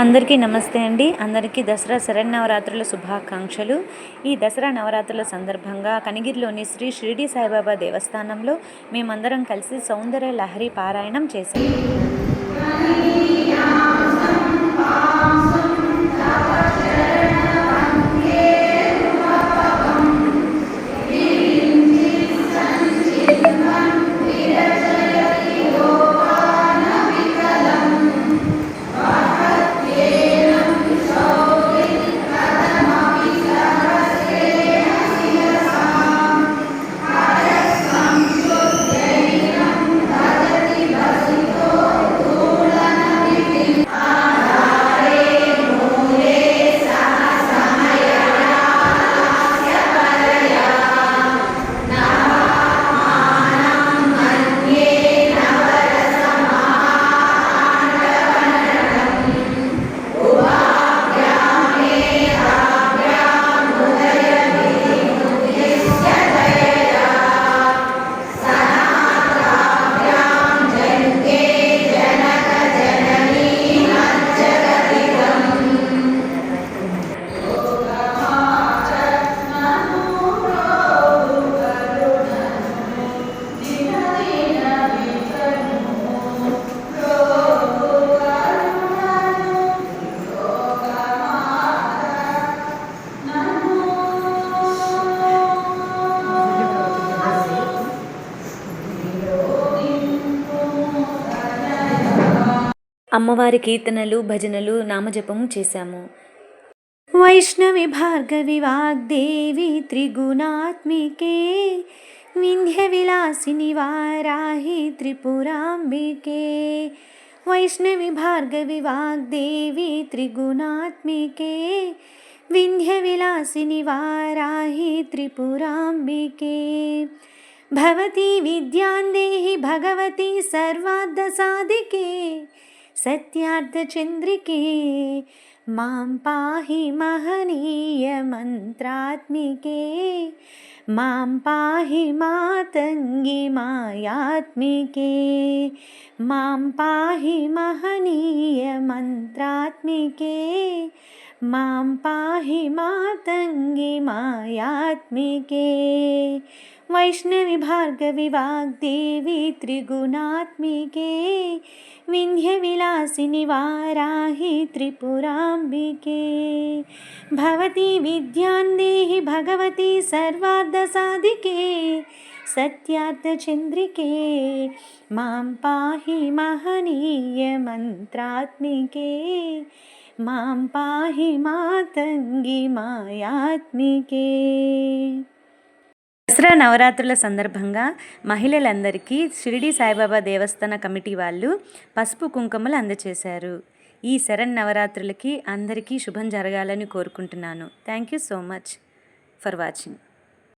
అందరికీ నమస్తే అండి. అందరికీ దసరా శరన్నవరాత్రుల శుభాకాంక్షలు. ఈ దసరా నవరాత్రుల సందర్భంగా కనిగిరిలోని శ్రీ షిరిడి సాయిబాబా దేవస్థానంలో మేమందరం కలిసి సౌందర్య లహరి పారాయణం చేశాము అమ్మవారి కీర్తనలు భజనలు నామజపము చేశాము. వైష్ణవి భార్గవి వాగ్దేవి త్రిగుణాత్మికే వింధ్య విలాసిని వారాహి త్రిపురాంబికే. వైష్ణవి భార్గవి వాగ్దేవి త్రిగుణాత్మికే వింధ్య విలాసిని వారాహి త్రిపురాంబికే. భవతి విద్యాందేహి భగవతి సర్వార్థసాధికే सत्यार्थचन्द्रिके। मां पाहि महनीयमन्त्रात्मिके। मां पाहि मातङ्गि मायात्मिके। मां पाहि महनीयमन्त्रात्मिके। मां पाहि मातङ्गि मायात्मिके वैष्णवि भार्गवि वाग्देवी त्रिगुणात्मिके विन्ध्यविलासिनि वाराहि त्रिपुराम्बिके। भवती विद्यां देहि भगवती सर्वार्धसाधिके सत्यार्थचन्द्रिके मां पाहि महनीयमन्त्रात्मिके मां पाहि मातङ्गि मायात्मिके దసరా నవరాత్రుల సందర్భంగా మహిళలందరికీ షిరిడి సాయిబాబా దేవస్థాన కమిటీ వాళ్ళు పసుపు కుంకుమలు అందజేశారు ఈ శరణ్ నవరాత్రులకి అందరికీ శుభం జరగాలని కోరుకుంటున్నాను. Thank you so much for watching.